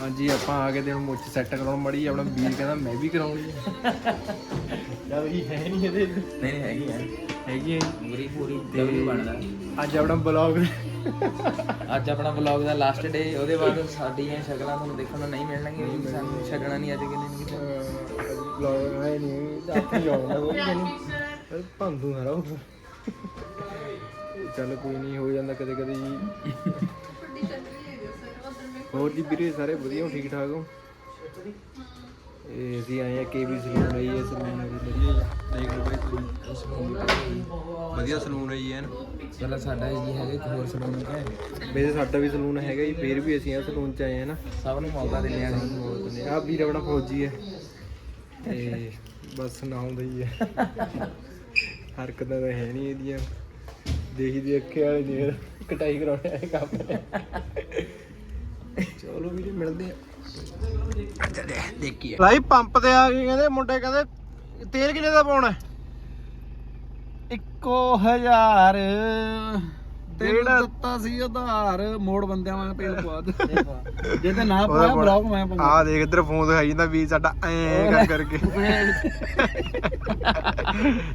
ਹਾਂਜੀ ਆਪਾਂ ਆ ਗਏ ਤੇ ਹੁਣ ਮੁੱਛ ਸੈੱਟ ਕਰਾਉਣ ਮੜੀ ਆਪਣਾ ਵੀਰ ਕਹਿੰਦਾ ਮੈਂ ਵੀ ਕਰਾਉਣੀ ਹੈ ਜਦ ਵੀ ਹੈ ਨਹੀਂ ਇਹਦੇ। ਨਹੀਂ ਨਹੀਂ ਹੈਗੀ ਹੈ ਹੈਗੀ ਹੈ ਪੂਰੀ ਪੂਰੀ ਤੇ ਬਣਦਾ। ਅੱਜ ਆਪਣਾ ਬਲੌਗ ਅੱਜ ਆਪਣਾ ਵਲੌਗ ਦਾ ਲਾਸਟ ਡੇ ਉਹਦੇ ਬਾਅਦ ਸਾਡੀਆਂ ਸ਼ਕਲਾਂ ਤੁਹਾਨੂੰ ਦੇਖਣ ਨੂੰ ਨਹੀਂ ਮਿਲਣਗੀਆਂ ਸਾਨੂੰ ਛਕਣਾ ਨਹੀਂ ਅੱਜ ਕਿੰਨੇ ਨਹੀਂ ਕਿਤੇ ਬਲੌਗ ਹੈ ਨਹੀਂ ਆਪਣੀ ਆਉਣਾ ਕੋਈ ਨਹੀਂ। ਭੰਦੂ ਨਾ ਰਹੋ ਚੱਲ ਕੋਈ ਨਹੀਂ ਹੋ ਜਾਂਦਾ ਕਦੇ ਕਦੇ ਜੀ। ਹੋਰ ਜੀ ਵੀਰੇ ਸਾਰੇ ਵਧੀਆ ਹੋ ਠੀਕ ਠਾਕ ਹੋ? ਇਹ ਅਸੀਂ ਆਏ ਆ ਕੇਬੀ ਸਲੂਨ ਆਈ ਹੈ ਸਲੂਨ ਵਧੀਆ ਦੇਖ ਲਓ ਭਾਈ ਤੁਸੀਂ ਵਧੀਆ ਸਲੂਨ ਹੈ ਜੀ ਐਨ ਪਹਿਲਾਂ ਸਾਡਾ ਜੀ ਹੈਗਾ ਇੱਕ ਹੋਰ ਸਲੂਨ ਹੈ ਵੈਸੇ ਸਾਡਾ ਵੀ ਸਲੂਨ ਹੈਗਾ ਜੀ ਫੇਰ ਵੀ ਅਸੀਂ ਆ ਸਲੂਨ ਚ ਆਏ ਆ ਨਾ। ਸਭ ਨੂੰ ਮੌਕਾ ਦਿੰਦੇ ਆ ਆ ਵੀਰ ਆਪਣਾ ਫੌਜੀ ਹੈ। ਤੇ ਬਸ ਨਾ ਹੁੰਦਾ ਹੀ ਹੈ। ਹਰਕਤਾਂ ਤਾਂ ਹੈ ਨਹੀਂ ਇਹਦੀਆਂ। ਦੇਖੀ ਦੀ ਅੱਖੇ ਵਾਲੇ ਨੇ ਕਟਾਈ ਕਰਾਉਣੇ ਆਏ ਕੰਮ। ਚਲੋ ਵੀਰੇ ਮਿਲਦੇ ਆ। ਚੱਲੇ ਦੇਖੀਏ। ਭਾਈ ਪੰਪ ਤੇ ਆ ਕੇ ਕਹਿੰਦੇ ਮੁੰਡੇ ਕਹਿੰਦੇ ਤੇਲ ਕਿੰਨੇ ਦਾ ਪਾਉਣਾ? ਇੱਕੋ ਹਜ਼ਾਰ। ਤੇਲ ਦਿੱਤਾ ਸੀ ਆਧਾਰ ਮੋੜ ਬੰਦਿਆਂ ਵਾਂਗ ਤੇਲ ਪਵਾ ਦੇ। ਜੇ ਤੇ ਨਾ ਪਾਇਆ ਬਲੌਗ ਮੈਂ ਪਾਉਂਦਾ। ਆ ਦੇਖ ਇੱਧਰ ਫੋਨ ਦਿਖਾਈ ਜਾਂਦਾ ਵੀ ਸਾਡਾ ਐ ਕਰ ਕਰਕੇ।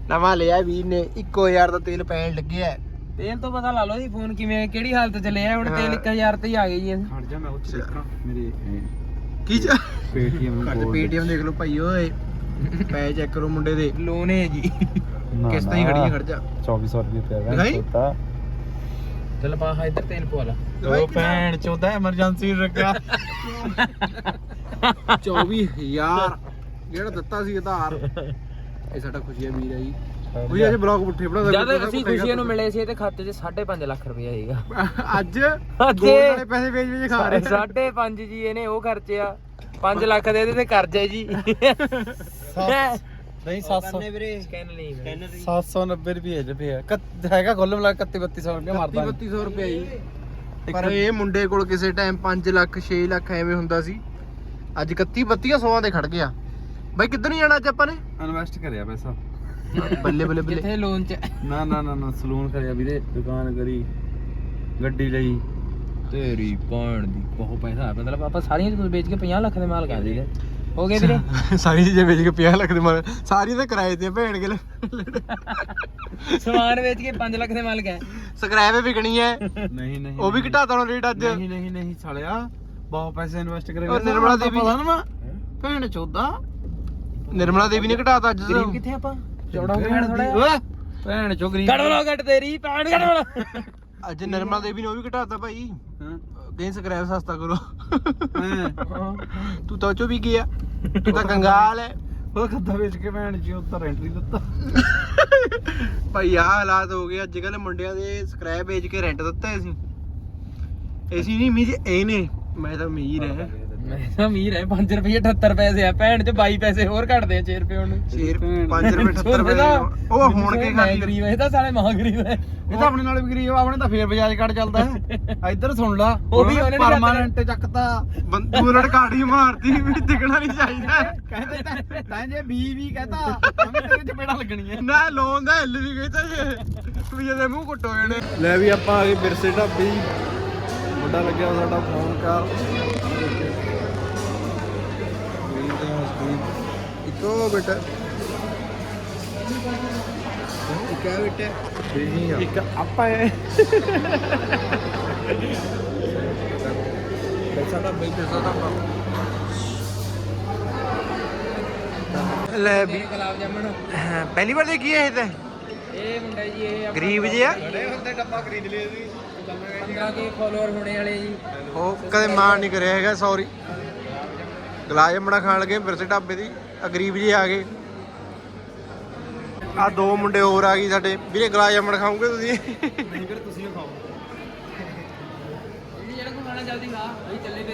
ਨਵਾਂ ਲਿਆ ਵੀ ਨੇ 1000 ਦਾ ਤੇਲ ਪੈਣ ਲੱਗਿਆ। ਤੇਲ ਤੋਂ ਪਤਾ ਲਾ ਲਓ ਜੀ ਫੋਨ ਕਿਵੇਂ ਕਿਹੜੀ ਹਾਲਤ ਚ ਲਿਆ ਹੁਣ ਤੇਲ 1000 ਤੇ ਹੀ ਆ ਗਈ ਜੀ। ਖੜ ਜਾ ਮੈਂ ਉੱਚ ਦੇਖਾਂ ਮੇਰੇ ਕੀ ਚ? ਪੇਟੀਐਮ ਘੱਟ ਪੇਟੀਐਮ ਦੇਖ ਲਓ ਭਾਈ ਓਏ। ਪੈ ਚੈੱਕ ਕਰੋ ਮੁੰਡੇ ਦੇ। ਲੋਨ ਹੈ ਜੀ। ਕਿਸ਼ਤਾਂ ਹੀ ਖੜੀਆਂ ਖੜ ਜਾ। 2400 ਰੁਪਏ ਪਿਆ ਦਿਖਾਈ? ਚਲ ਪਾ ਇੱਧਰ ਤੇਲ ਪਵਾ ਲਾ। ਉਹ ਭੈਣ ਚੋਦਾ ਐਮਰਜੈਂਸੀ ਰੱਖਿਆ। 24000 ਜਿਹੜਾ ਦਿੱਤਾ ਸੀ ਆਧਾਰ। ਇਹ ਸਾਡਾ ਖੁਸ਼ੀਆ ਵੀਰ ਹੈ ਜੀ। ਉਹ ਅੱਜ ਬਲੌਗ ਪੁੱਠੇ ਬਣਾਉਂਦਾ ਜਦ ਅਸੀਂ ਖੁਸ਼ੀਆਂ ਨੂੰ ਮਿਲੇ ਸੀ ਇਹਦੇ ਖਾਤੇ 'ਚ 5.5 ਲੱਖ ਰੁਪਇਆ ਸੀਗਾ। ਅੱਜ ਦੋ ਵਾਲੇ ਪੈਸੇ ਵੇਚ ਵੇਚ ਖਾ ਰਹੇ ਸਾਢੇ ਪੰਜ ਜੀ ਇਹਨੇ ਉਹ ਖਰਚਿਆ। 5 ਲੱਖ ਦੇ ਇਹਦੇ ਤੇ ਕਰਜ਼ਾ ਜੀ। ਨਹੀਂ 700 ਸਕੈਨ ਨਹੀਂ 790 ਰੁਪਏ ਰੁਪਏ ਹੈਗਾ ਕੁੱਲ ਮਿਲਾ ਕੇ 31 3200 ਰੁਪਏ ਮਾਰਦਾ 3200 ਰੁਪਏ ਜੀ। ਪਰ ਇਹ ਮੁੰਡੇ ਕੋਲ ਕਿਸੇ ਟਾਈਮ 5 ਲੱਖ 6 ਲੱਖ ਐਵੇਂ ਹੁੰਦਾ ਸੀ। ਅੱਜ 31 3200 ਦੇ ਖੜ ਗਿਆ। ਬਾਈ ਕਿੱਧਰ ਨੂੰ ਜਾਣਾ ਅੱਜ ਆਪਾਂ ਨੇ? ਇਨਵੈਸਟ ਕਰਿਆ ਪੈਸਾ। ਬੱਲੇ ਬੱਲੇ ਬੱਲੇ। ਕਿੱਥੇ ਲੋਨ 'ਚ ਨਾ ਨਾ ਨਾ ਨਾ ਸਲੂਨ ਕਰਿਆ ਵੀਰੇ ਦੁਕਾਨ ਕਰੀ ਗੱਡੀ ਲਈ। ਤੇਰੀ ਭੈਣ ਦੀ ਬਹੁਤ ਪੈਸਾ ਮਤਲਬ ਆਪਾਂ ਸਾਰੀਆਂ ਚੀਜ਼ਾਂ ਵੇਚ ਕੇ 50 ਲੱਖ ਦੇ ਮਾਲ ਕਰ ਦਈਏ ਹੋ ਗਏ ਵੀਰੇ? ਸਾਰੀ ਚੀਜ਼ਾਂ ਵੇਚ ਕੇ 50 ਲੱਖ ਦੇ ਮਾਰ ਸਾਰੀ ਤਾਂ ਕਿਰਾਏ ਤੇ ਆ ਭੈਣ ਕੇ ਸਮਾਨ ਵੇਚ ਕੇ 5 ਲੱਖ ਦੇ ਮਾਲ ਗਏ ਸਕ੍ਰੈਪ ਵਿਕਣੀ ਹੈ। ਨਹੀਂ ਨਹੀਂ ਉਹ ਵੀ ਘਟਾਤਾ ਹੁਣ ਰੇਟ ਅੱਜ। ਨਹੀਂ ਨਹੀਂ ਨਹੀਂ ਸਾਲਿਆ ਬਹੁਤ ਪੈਸੇ ਇਨਵੈਸਟ ਕਰੇ ਉਹ ਨਿਰਮਲਾ ਦੇਵੀ- ਪਤਾ ਨਾ ਮੈਂ ਭੈਣ ਚੋਦਾ। ਨਿਰਮਲਾ ਦੇਵੀ ਨੇ ਘਟਾਤਾ ਅੱਜ ਕਿੱਥੇ ਆਪਾਂ? ਚੌੜਾ ਹੋ ਗਿਆ ਥੋੜਾ ਭੈਣ ਚੋ ਗਰੀਬ ਕੱਢ ਬਲਾ ਕੱਟ ਤੇਰੀ ਭੈਣ ਕੱਢ ਬਲਾ ਅੱਜ ਨਿਰਮਲਾ ਦੇਵੀ ਨੇ ਉਹ ਵੀ ਘਟਾਤਾ ਭਾਈ। ਹਾਂ? ਕਹੀਂ ਸਕ੍ਰੈਪ ਸਸਤਾ ਕਰੋ। ਹੈਂ। ਤੂੰ ਤਾਂ ਚੋ ਵੀ ਗਿਆ। ਤੂੰ ਤਾਂ ਕੰਗਾਲ ਹੈ ਉਹ ਖੱਦਾ ਵੇਚ ਕੇ ਭੈਣ ਜੀ ਉੱਤਰ ਐਂਟਰੀ ਦਿੱਤਾ। ਭਾਈ ਆਹ ਹਾਲਾਤ ਹੋ ਗਏ। ਅੱਜ ਕੱਲ ਮੁੰਡਿਆਂ ਦੇ ਸਕ੍ਰੈਪ ਵੇਚ ਕੇ ਰੈਂਟ ਦਿੱਤਾ ਅਸੀਂ। ਅਸੀਂ ਨਹੀਂ ਮੀਜ ਇਹ ਨੇ। ਮੈਂ ਤਾਂ ਅਮੀਰ ਹੈ ਮੈਂ ਤਾਂ ਅਮੀਰ ਹੈ 5 ਰੁਪਏ 78 ਪੈਸੇ ਆ ਭੈਣ ਚ 22 ਪੈਸੇ ਹੋਰ ਘਟਦੇ ਆ 6 ਰੁਪਏ ਹੁਣ। 5 ਰੁਪਏ 78 ਰੁਪਏ ਉਹ ਹੁਣ ਕੇ ਮੈਂ ਗਰੀਬ ਹੈ ਇਹ ਤਾਂ ਸਾਲੇ ਮਹਾ ਗਰੀਬ ਹੈ ਇਹ ਤਾਂ ਆਪਣੇ ਨਾਲ ਵੀ ਗਰੀਬ ਆ, ਆਪਣੇ ਤਾਂ ਫੇਰ ਬਜਾਜ ਕਾਰਡ ਚੱਲਦਾ ਹੈ। ਇੱਧਰ ਸੁਣ ਲਾ ਉਹ ਵੀ ਉਹਨੇ ਨੀ ਪਰਮਾਨੈਂਟ ਚੱਕਤਾ। ਬੰਦੂ ਲੜ ਕਾੜੀ ਮਾਰਤੀ ਵੀ ਦਿਖਣਾ ਨਹੀਂ ਚਾਹੀਦਾ। ਕਹਿੰਦੇ ਤਾਂ ਤਾਂ ਜੇ ਬੀ ਵੀ ਕਹਤਾ ਤਾਂ ਤੇਰੇ ਚਪੇੜਾ ਲੱਗਣੀਆਂ। ਨਾ ਲੋਨ ਦਾ ਹਿੱਲ ਵੀ ਗਈ ਤਾਂ ਜੇ। ਵੀ ਇਹਦੇ ਮੂੰਹ ਕੁੱਟੋ ਜਾਣੇ। ਲੈ ਵੀ ਆਪਾਂ ਆ ਗਏ ਬਿਰਸੇ ਢਾਬੇ ਮੁੰਡਾ ਲੱਗਿਆ ਸਾਡਾ ਫੋਨ ਕਰ ਇੱਕੋ ਬੇਟਾ। ਹੈ ਬੇਟਾ? ਇੱਕ ਆਪਾਂ ਹੈ ਤਾਂ ਲੈ ਵੀ ਗੁਲਾਬ ਜਾਮਣ। ਹਾਂ, ਪਹਿਲੀ ਵਾਰ ਦੇਖੀ ਹੈ ਇਹ ਤਾਂ? ਇਹ ਮੁੰਡਾ ਜੀ ਇਹ ਗਰੀਬ ਜਿਹਾ? ਹੁੰਦੇ ਡੱਬਾ ਖਰੀਦ ਲਿਆ ਸੀ। 15 ਕੇ ਫਾਲੋਅਰ ਹੋਣੇ ਵਾਲੇ ਜੀ। ਉਹ ਕਦੇ ਮਾਣ ਨਹੀਂ ਕਰਿਆ ਹੈਗਾ ਸੌਰੀ ਗਲਾਸ ਜੰਮਣਾ ਖਾਣ ਲੱਗੇ ਬਿਰਸੇ ਢਾਬੇ ਦੀ। ਆ ਗਰੀਬ ਜੀ ਆ ਗਏ। ਆ ਦੋ ਮੁੰਡੇ ਹੋਰ ਆ ਗਏ ਸਾਡੇ। ਵੀਰੇ ਗਲਾਸ ਜੰਮਣ ਖਾਓਗੇ ਤੁਸੀਂ? ਨਹੀਂ ਫਿਰ ਤੁਸੀਂ ਖਾਓ ਜਿਹੜਾ ਕੋ ਖਾਣਾ ਜਲਦੀ ਖਾ ਅਸੀਂ ਚੱਲੇ